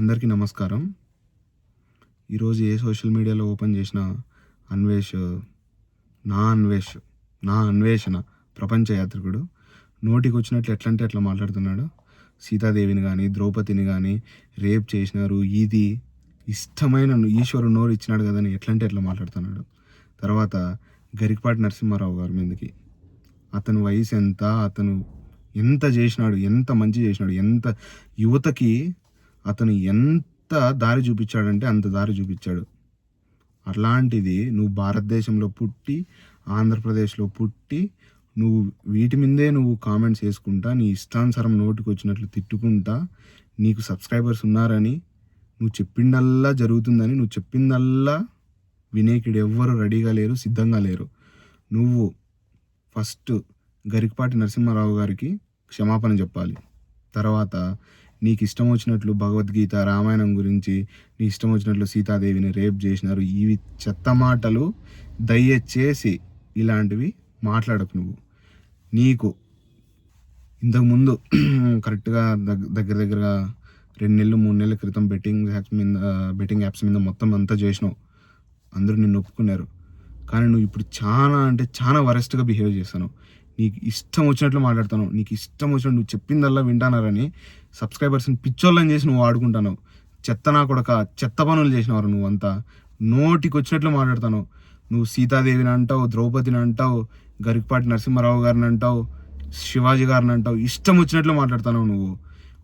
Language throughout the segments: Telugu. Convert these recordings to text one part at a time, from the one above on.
అందరికీ నమస్కారం. ఈరోజు ఏ సోషల్ మీడియాలో ఓపెన్ చేసిన అన్వేష్ నా అన్వేష్ నా అన్వేషణ ప్రపంచ యాత్రికుడు. నోటికి వచ్చినట్లు ఎట్లంటే అట్లా మాట్లాడుతున్నాడు. సీతాదేవిని కానీ ద్రౌపదిని కానీ రేప్ చేసినారు. ఇది ఇష్టమైన ఈశ్వరుడు నోరు ఇచ్చినాడు కదని ఎట్లంటే అట్లా మాట్లాడుతున్నాడు. తర్వాత గరికపాటి నరసింహారావు గారి మీదకి. అతని వయసు ఎంత అతను ఎంత చేసినాడు ఎంత మంచి చేసినాడు ఎంత యువతకి అతను ఎంత దారి చూపించాడంటే అంత దారి చూపించాడు. అట్లాంటిది నువ్వు భారతదేశంలో పుట్టి ఆంధ్రప్రదేశ్లో పుట్టి నువ్వు వీటి మీదే నువ్వు కామెంట్స్ వేసుకుంటా నీ ఇష్టానుసారం నోటికి వచ్చినట్లు తిట్టుకుంటా నీకు సబ్స్క్రైబర్స్ ఉన్నారని నువ్వు చెప్పిందల్లా జరుగుతుందని నువ్వు చెప్పిందల్లా వినేకుడు ఎవ్వరు రెడీగా లేరు సిద్ధంగా లేరు. నువ్వు ఫస్ట్ గరికపాటి నరసింహారావు గారికి క్షమాపణ చెప్పాలి. తర్వాత నీకు ఇష్టం వచ్చినట్లు భగవద్గీత రామాయణం గురించి నీ ఇష్టం వచ్చినట్లు సీతాదేవిని రేప్ చేసినారు. ఇవి చెత్త మాటలు దయచేసి ఇలాంటివి మాట్లాడకు నువ్వు. నీకు ఇంతకుముందు కరెక్ట్గా దగ్గ దగ్గర దగ్గరగా రెండు నెలలు మూడు నెలల క్రితం బెట్టింగ్ యాప్స్ మీద బెట్టింగ్ యాప్స్ మీద మొత్తం అంతా చేసినావు. అందరూ నిన్ను ఒప్పుకున్నారు. కానీ నువ్వు ఇప్పుడు చాలా అంటే చాలా వరెస్ట్గా బిహేవ్ చేస్తాను నీకు ఇష్టం వచ్చినట్లు మాట్లాడతాను నీకు ఇష్టం వచ్చినట్టు నువ్వు చెప్పిందల్లా వింటానారని సబ్స్క్రైబర్స్ని పిచ్చోళ్ళని చేసి నువ్వు ఆడుకుంటాను చెత్త నా కొడక చెత్త పనులు చేసినవారు నువ్వంతా. నోటికి వచ్చినట్లు మాట్లాడతాను నువ్వు సీతాదేవిని అంటావు ద్రౌపదిని అంటావు గరికపాటి నరసింహారావు గారిని అంటావు శివాజీ గారిని అంటావు. ఇష్టం వచ్చినట్లు మాట్లాడతావు నువ్వు.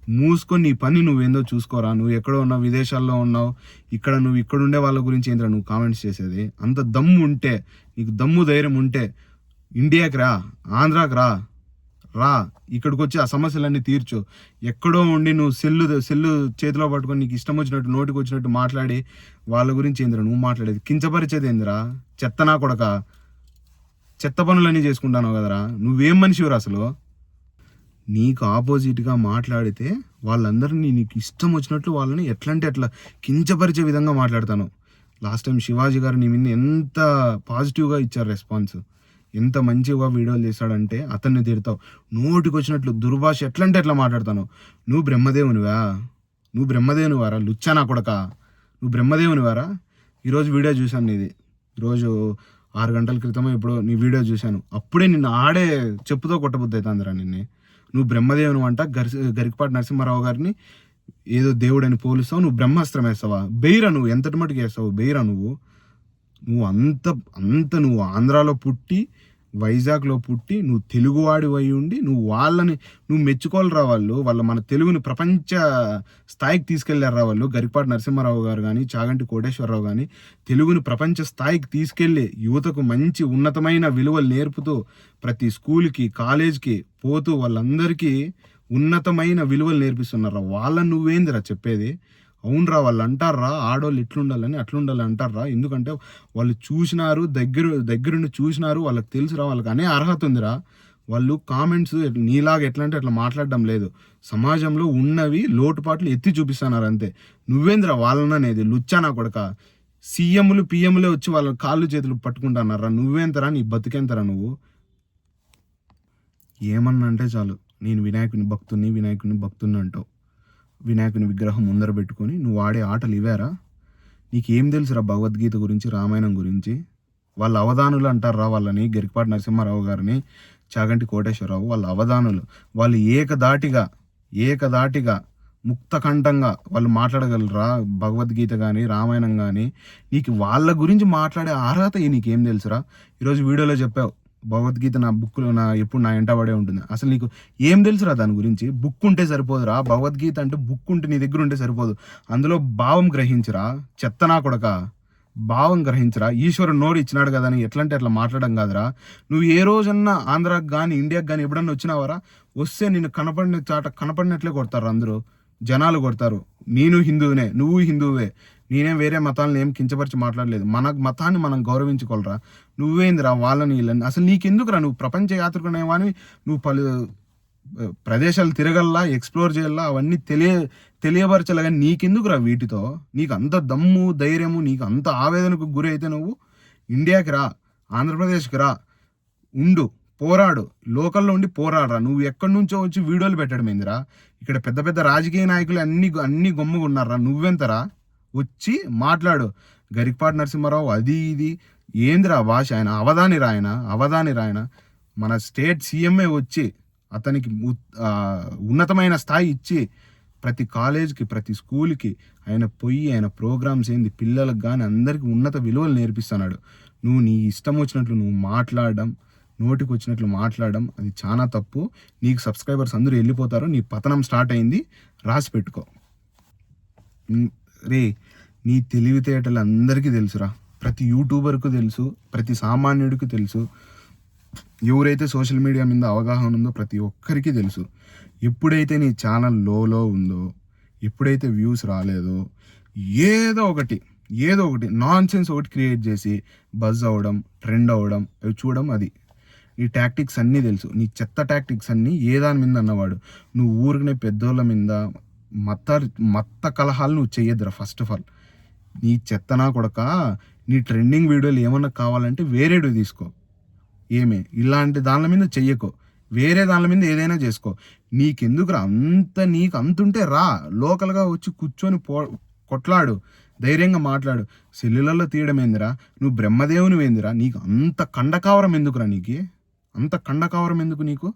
మూసుకొని నీ పని నువ్వేందో చూసుకోరా. నువ్వు ఎక్కడో ఉన్నావు విదేశాల్లో ఉన్నావు. ఇక్కడ నువ్వు ఇక్కడ ఉండే వాళ్ళ గురించి ఏంద్రా నువ్వు కామెంట్స్ చేసేది? అంత దమ్ము ఉంటే నీకు దమ్ము ధైర్యం ఉంటే ఇండియాకి రా ఆంధ్రాకి రా. రా ఇక్కడికి వచ్చి ఆ సమస్యలన్నీ తీర్చు. ఎక్కడో ఉండి నువ్వు సెల్లు సెల్లు చేతిలో పట్టుకొని నీకు ఇష్టం వచ్చినట్టు నోటికి వచ్చినట్టు మాట్లాడి వాళ్ళ గురించి ఏందిరా నువ్వు మాట్లాడేది? కించపరిచేది ఏందిరా? చెత్తనా కొడక. చెత్త పనులన్నీ చేసుకుంటాను కదరా. నువ్వేం మనిషివరా అసలు? నీకు ఆపోజిట్గా మాట్లాడితే వాళ్ళందరినీ నీకు ఇష్టం వచ్చినట్లు వాళ్ళని ఎట్లంటే అట్లా ఎట్లా కించపరిచే విధంగా మాట్లాడతాను. లాస్ట్ టైం శివాజీ గారు నీ మీద ఎంత పాజిటివ్గా ఇచ్చారు రెస్పాన్స్. ఎంత మంచిగా వీడియోలు చేశాడంటే అతన్ని తిడతావు. నోటికి వచ్చినట్లు దుర్భాష ఎట్లా అంటే ఎట్లా మాట్లాడతాను? నువ్వు బ్రహ్మదేవునివా? నువ్వు బ్రహ్మదేవునివారా? లుచ్చా నా కొడక? నువ్వు బ్రహ్మదేవునివారా? ఈరోజు వీడియో చూశాను నీది. ఈరోజు ఆరు గంటల క్రితమే ఇప్పుడు నీ వీడియో చూశాను. అప్పుడే నిన్ను ఆడే చెప్పుతో కొట్టబుద్ధి అవుతుందిరా నిన్నే. నువ్వు బ్రహ్మదేవుని అంట గరి గరికపాటి నరసింహారావు గారిని ఏదో దేవుడని పోలుస్తావు నువ్వు బ్రహ్మాస్త్రం వేస్తావా? బెయిరా నువ్వు? ఎంతటి మటుకు వేస్తావు? బెయిరా నువ్వు? నువ్వు అంత అంత నువ్వు ఆంధ్రాలో పుట్టి వైజాగ్లో పుట్టి నువ్వు తెలుగువాడి అయి ఉండి నువ్వు వాళ్ళని నువ్వు మెచ్చుకోవాలిరా వాళ్ళు. వాళ్ళ మన తెలుగుని ప్రపంచ స్థాయికి తీసుకెళ్ళారా వాళ్ళు. గరిపాటి నరసింహారావు గారు కానీ చాగంటి కోటేశ్వరరావు కానీ తెలుగుని ప్రపంచ స్థాయికి తీసుకెళ్ళి యువతకు మంచి ఉన్నతమైన విలువలు నేర్పుతూ ప్రతి స్కూల్కి కాలేజ్కి పోతూ వాళ్ళందరికీ ఉన్నతమైన విలువలు నేర్పిస్తున్నారా? వాళ్ళని నువ్వేందిరా చెప్పేది? అవునరా వాళ్ళు అంటారా ఆడవాళ్ళు ఇట్లుండాలని అట్లుండాలి అంటారా? ఎందుకంటే వాళ్ళు చూసినారు దగ్గర దగ్గరుండి చూసినారు వాళ్ళకి తెలుసురా వాళ్ళకి అనే అర్హత ఉందిరా. వాళ్ళు కామెంట్స్ నీలాగా ఎట్లా అంటే అట్లా మాట్లాడడం లేదు. సమాజంలో ఉన్నవి లోటుపాట్లు ఎత్తి చూపిస్తున్నారు అంతే. నువ్వేందిరా వాళ్ళననేది లుచ్చానా కొడక? సీఎంలు పిఎంలే వచ్చి వాళ్ళ కాళ్ళు చేతులు పట్టుకుంటున్నారా? నువ్వేంతరా నీ బతికేంతరా నువ్వు? ఏమన్నా అంటే చాలు. నేను వినాయకుని భక్తుని వినాయకుని భక్తుని అంటావు. వినాయకుని విగ్రహం ముందర పెట్టుకొని నువ్వు ఆడే ఆటలు ఇవేరా? నీకేం తెలుసురా భగవద్గీత గురించి రామాయణం గురించి? వాళ్ళ అవధానులు అంటారా వాళ్ళని? గరికపాటి నరసింహారావు గారిని చాగంటి కోటేశ్వరరావు వాళ్ళ అవధానులు. వాళ్ళు ఏకదాటిగా ఏకదాటిగా ముక్తకంఠంగా వాళ్ళు మాట్లాడగలరా? భగవద్గీత కానీ రామాయణం కానీ నీకు వాళ్ళ గురించి మాట్లాడే అర్హత నీకేం తెలుసురా? ఈరోజు వీడియోలో చెప్పావు భగవద్గీత నా బుక్లో నా ఎప్పుడు నా ఎంట పడే ఉంటుంది. అసలు నీకు ఏం తెలుసురా దాని గురించి? బుక్ ఉంటే సరిపోదురా. భగవద్గీత అంటే బుక్ ఉంటే నీ దగ్గర ఉంటే సరిపోదు. అందులో భావం గ్రహించరా. చెత్తనా కొడక. భావం గ్రహించరా. ఈశ్వరుడు నోరు ఇచ్చినాడు కదా అని ఎట్లంటే అట్లా మాట్లాడడం కాదురా. నువ్వు ఏ రోజన్నా ఆంధ్రాకి కానీ ఇండియాకి కానీ ఎప్పుడన్నా వచ్చినావరా? వస్తే నేను కనపడిన చాట కనపడినట్లే కొడతారు అందరూ. జనాలు కొడతారు. నేను హిందువునే. నువ్వు హిందువే. నేనేం వేరే మతాలను ఏం కించపరిచి మాట్లాడలేదు. మన మతాన్ని మనం గౌరవించుకోవాలరా. నువ్వేందిరా వాళ్ళని వీళ్ళని? అసలు నీకెందుకురా నువ్వు ప్రపంచ యాత్రికునేవాని నువ్వు పలు ప్రదేశాలు తిరగల్లా ఎక్స్ప్లోర్ చేయాలా అవన్నీ తెలియ తెలియపరచాలి కానీ నీకెందుకురా వీటితో? నీకు అంత దమ్ము ధైర్యము నీకు అంత ఆవేదనకు గురి అయితే నువ్వు ఇండియాకి రా ఆంధ్రప్రదేశ్కి రా ఉండు పోరాడు లోకల్లో ఉండి పోరాడరా. నువ్వు ఎక్కడి నుంచో వచ్చి వీడియోలు పెట్టడం ఏందిరా? ఇక్కడ పెద్ద పెద్ద రాజకీయ నాయకులు అన్ని అన్ని గొమ్మగా ఉన్నారా నువ్వెంతరా? వచ్చి మాట్లాడు. గరికపాటి నరసింహారావు అది ఇది ఏందిరా భాష? ఆయన అవధాని రాయన అవధాని రాయన మన స్టేట్ సీఎంఏ వచ్చి అతనికి ఉన్నతమైన స్థాయి ఇచ్చి ప్రతి కాలేజ్కి ప్రతి స్కూల్కి ఆయన పోయి ఆయన ప్రోగ్రామ్స్ ఏంది పిల్లలకు కానీ అందరికీ ఉన్నత విలువలు నేర్పిస్తున్నాడు. నువ్వు నీ ఇష్టం వచ్చినట్లు నువ్వు మాట్లాడడం నోటికి వచ్చినట్లు మాట్లాడడం అది చాలా తప్పు. నీకు సబ్స్క్రైబర్స్ అందరూ వెళ్ళిపోతారు నీ పతనం స్టార్ట్ అయింది రాసి పెట్టుకో. రే నీ తెలివితేటలు అందరికీ తెలుసురా. ప్రతి యూట్యూబర్కు తెలుసు ప్రతి సామాన్యుడికి తెలుసు. ఎవరైతే సోషల్ మీడియా మీద అవగాహన ఉందో ప్రతి ఒక్కరికి తెలుసు. ఎప్పుడైతే నీ ఛానల్ లోలో ఉందో ఎప్పుడైతే వ్యూస్ రాలేదో ఏదో ఒకటి ఏదో ఒకటి నాన్ సెన్స్ ఒకటి క్రియేట్ చేసి బజ్ అవ్వడం ట్రెండ్ అవ్వడం అవి చూడడం అది. నీ టాక్టిక్స్ అన్నీ తెలుసు. నీ చెత్త టాక్టిక్స్ అన్నీ ఏ దాని మీద అన్నవాడు. నువ్వు ఊరికనే పెద్దోళ్ళ మీద మత్త మత్త కలహాలు నువ్వు చేయొద్దురా ఫస్ట్ ఆఫ్ ఆల్. నీ చెత్తనా కొడక నీ ట్రెండింగ్ వీడియోలు ఏమన్నా కావాలంటే వేరేడు తీసుకో. ఏమే? ఇలాంటి దానిల మీద చెయ్యకో. వేరే దానిల మీద ఏదైనా చేసుకో. నీకెందుకురా? అంత నీకు అంతుంటే రా. లోకల్గా వచ్చి కూర్చొని పో కొట్లాడు. ధైర్యంగా మాట్లాడు. సెల్లులలో తీయడం ఏందిరా? నువ్వు బ్రహ్మదేవుని ఏందిరా? నీకు అంత కండకావరం ఎందుకురా నీకు? అంత కండకావరం ఎందుకు నీకు?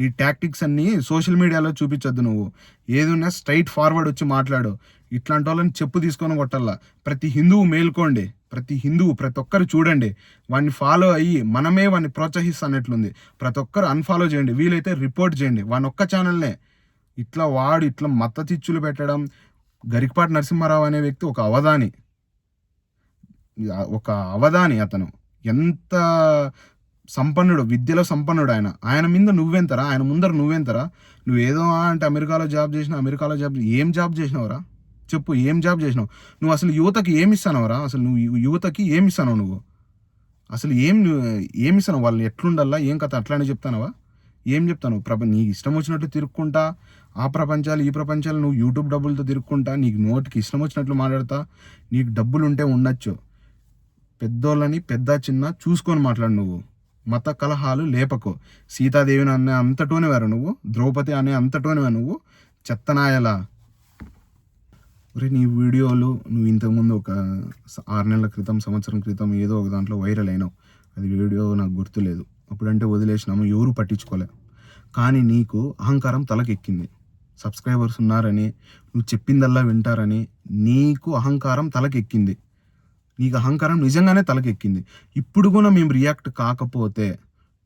నీ టాక్టిక్స్ అన్నీ సోషల్ మీడియాలో చూపించొద్దు నువ్వు. ఏదున్నా స్ట్రైట్ ఫార్వర్డ్ వచ్చి మాట్లాడు. ఇట్లాంటి వాళ్ళని చెప్పు తీసుకొని కొట్టాల? ప్రతి హిందువు మేల్కోండి. ప్రతి హిందువు ప్రతి ఒక్కరు చూడండి. వాడిని ఫాలో అయ్యి మనమే వాడిని ప్రోత్సహిస్తున్నట్లుంది. ప్రతి ఒక్కరు అన్ఫాలో చేయండి. వీలైతే రిపోర్ట్ చేయండి. వాని ఒక్క ఛానల్నే. ఇట్లా వాడు ఇట్లా మత్తతిచ్చులు పెట్టడం గరికపాటి నరసింహారావు అనే వ్యక్తి ఒక అవధాని. ఒక అవధాని అతను. ఎంత సంపన్నుడు విద్యలో సంపన్నుడు ఆయన. ఆయన మీద నువ్వెంతరా? ఆయన ముందర నువ్వెంతరా? నువ్వు ఏదో అంటే అమెరికాలో జాబ్ చేసినా అమెరికాలో జాబ్ ఏం జాబ్ చేసినావురా? చెప్పు ఏం జాబ్ చేసినావు? నువ్వు అసలు యువతకి ఏమి ఇస్తానవరా? అసలు నువ్వు యువతకి ఏమి ఇస్తావు నువ్వు? అసలు ఏం ఏమి ఇస్తాను వాళ్ళు ఎట్లుండల్లా ఏం కథ? అట్లానే చెప్తానవా? ఏం చెప్తాను ప్రప నీకు ఇష్టం వచ్చినట్టు తిరుక్కుంటా ఆ ప్రపంచాలు ఈ ప్రపంచాలు నువ్వు యూట్యూబ్ డబ్బులతో తిరుక్కుంటా నీకు నోటికి ఇష్టం వచ్చినట్లు మాట్లాడతా నీకు డబ్బులు ఉంటే ఉండొచ్చు. పెద్దోళ్ళని పెద్ద చిన్న చూసుకొని మాట్లాడు నువ్వు. మత కలహాలు లేపకు. సీతాదేవిని అనే అంతటోనేవారు నువ్వు. ద్రౌపది అనే అంతటోనేవారు నువ్వు. చెత్తనాయలా. ఒరే నీ వీడియోలు నువ్వు ఇంతకుముందు ఒక ఆరు నెలల క్రితం సంవత్సరం క్రితం ఏదో ఒక దాంట్లో వైరల్ అయినావు. అది వీడియో నాకు గుర్తులేదు. అప్పుడంటే వదిలేసినాము ఎవరు పట్టించుకోలే. కానీ నీకు అహంకారం తలకెక్కింది. సబ్స్క్రైబర్స్ ఉన్నారని నువ్వు చెప్పిందల్లా వింటారని నీకు అహంకారం తలకెక్కింది. నీకు అహంకారం నిజంగానే తలకెక్కింది. ఇప్పుడు కూడా మేము రియాక్ట్ కాకపోతే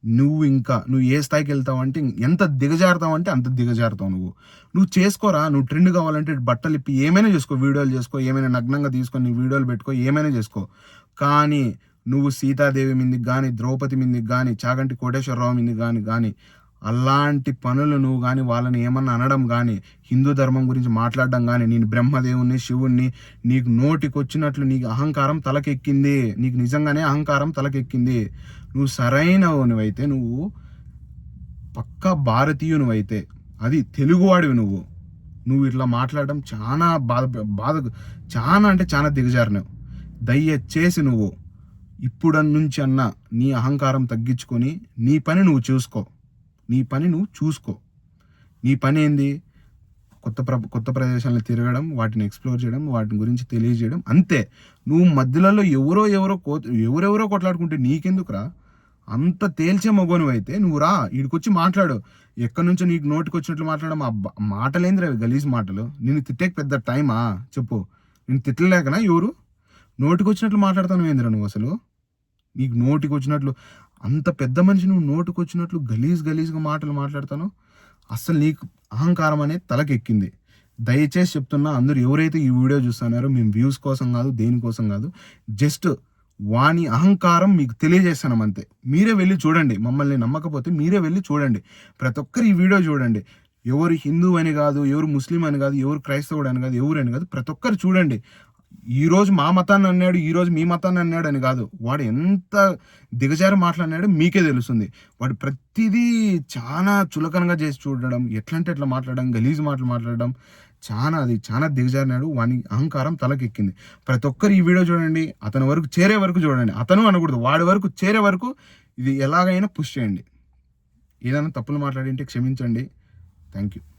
నువ్వు ఇంకా నువ్వు ఏ స్థాయికి వెళ్తావు అంటే ఎంత దిగజారుతావు అంటే అంత దిగజారుతావు నువ్వు. నువ్వు చేసుకోరా నువ్వు ట్రెండ్ కావాలంటే బట్టలు ఇప్పి ఏమైనా చేసుకో వీడియోలు చేసుకో ఏమైనా నగ్నంగా తీసుకొని నీ వీడియోలు పెట్టుకో ఏమైనా చేసుకో. కానీ నువ్వు సీతాదేవి మీదకి కానీ ద్రౌపది మీదకి కానీ చాగంటి కోటేశ్వరరావు మీదకి కానీ కానీ అలాంటి పనులు నువ్వు కానీ వాళ్ళని ఏమన్నా అనడం కానీ హిందూ ధర్మం గురించి మాట్లాడడం కానీ నేను బ్రహ్మదేవుణ్ణి శివుణ్ణి నీకు నోటికి వచ్చినట్లు నీకు అహంకారం తలకెక్కింది నీకు నిజంగానే అహంకారం తలకెక్కింది. నువ్వు సరైనవనివైతే నువ్వు పక్క భారతీయునివైతే అది తెలుగువాడివి నువ్వు. నువ్వు ఇట్లా మాట్లాడడం చాలా బాధ బాధ చాలా అంటే చాలా దిగజారినావు. దయచేసి నువ్వు ఇప్పుడు నుంచి అన్న నీ అహంకారం తగ్గించుకొని నీ పని నువ్వు చూసుకో. నీ పని నువ్వు చూసుకో. నీ పని ఏంది? కొత్త ప్ర కొత్త ప్రదేశాలను తిరగడం వాటిని ఎక్స్ప్లోర్ చేయడం వాటి గురించి తెలియజేయడం అంతే. నువ్వు మధ్యలో ఎవరో ఎవరో కో ఎవరెవరో కొట్లాడుకుంటే నీకెందుకురా? అంత తేల్చే మగోను అయితే నువ్వు రా ఈడికొచ్చి మాట్లాడు. ఎక్కడి నుంచో నీకు నోటికి వచ్చినట్లు మాట్లాడు మా మాటలేంద్ర అవి గలీజ్ మాటలు. నిన్ను తిట్టేకి పెద్ద టైమా? చెప్పు. నేను తిట్టలేకనా ఎవరు నోటికి వచ్చినట్లు మాట్లాడతాను ఏంద్ర నువ్వు అసలు? నీకు నోటికి వచ్చినట్లు అంత పెద్ద మనిషి నువ్వు నోటికి వచ్చినట్లు గలీజ్ గలీజ్గా మాటలు మాట్లాడతాను? అస్సలు నీకు అహంకారం అనేది తలకెక్కింది. దయచేసి చెప్తున్నా అందరూ ఎవరైతే ఈ వీడియో చూస్తున్నారో మేము వ్యూస్ కోసం కాదు దేనికోసం కాదు జస్ట్ వాని అహంకారం మీకు తెలియజేస్తున్నాం అంతే మీరే వెళ్ళి చూడండి మమ్మల్ని నమ్మకపోతే మీరే వెళ్ళి చూడండి. ప్రతి ఒక్కరు ఈ వీడియో చూడండి. ఎవరు హిందూ అని కాదు ఎవరు ముస్లిం అని కాదు ఎవరు క్రైస్తవుడు అని కాదు ఎవరు అని కాదు ప్రతి ఒక్కరు చూడండి. ఈరోజు మా మతాన్ని అన్నాడు ఈరోజు మీ మతాన్ని అన్నాడు అని కాదు. వాడు ఎంత దిగజారి మాట్లాడినాడో మీకే తెలుస్తుంది. వాడు ప్రతిదీ చాలా చులకనగా చేసి చూడడం ఎట్లంటే ఎట్లా మాట్లాడడం గలీజ్ మాటలు మాట్లాడడం చాలా అది చాలా దిగజారినాడు. వాని అహంకారం తలకెక్కింది. ప్రతి ఒక్కరు ఈ వీడియో చూడండి. అతని వరకు చేరే వరకు చూడండి. అతను అనకూడదు. వాడి వరకు చేరే వరకు ఇది ఎలాగైనా పుష్ చేయండి. ఏదైనా తప్పులు మాట్లాడింటే క్షమించండి. Thank you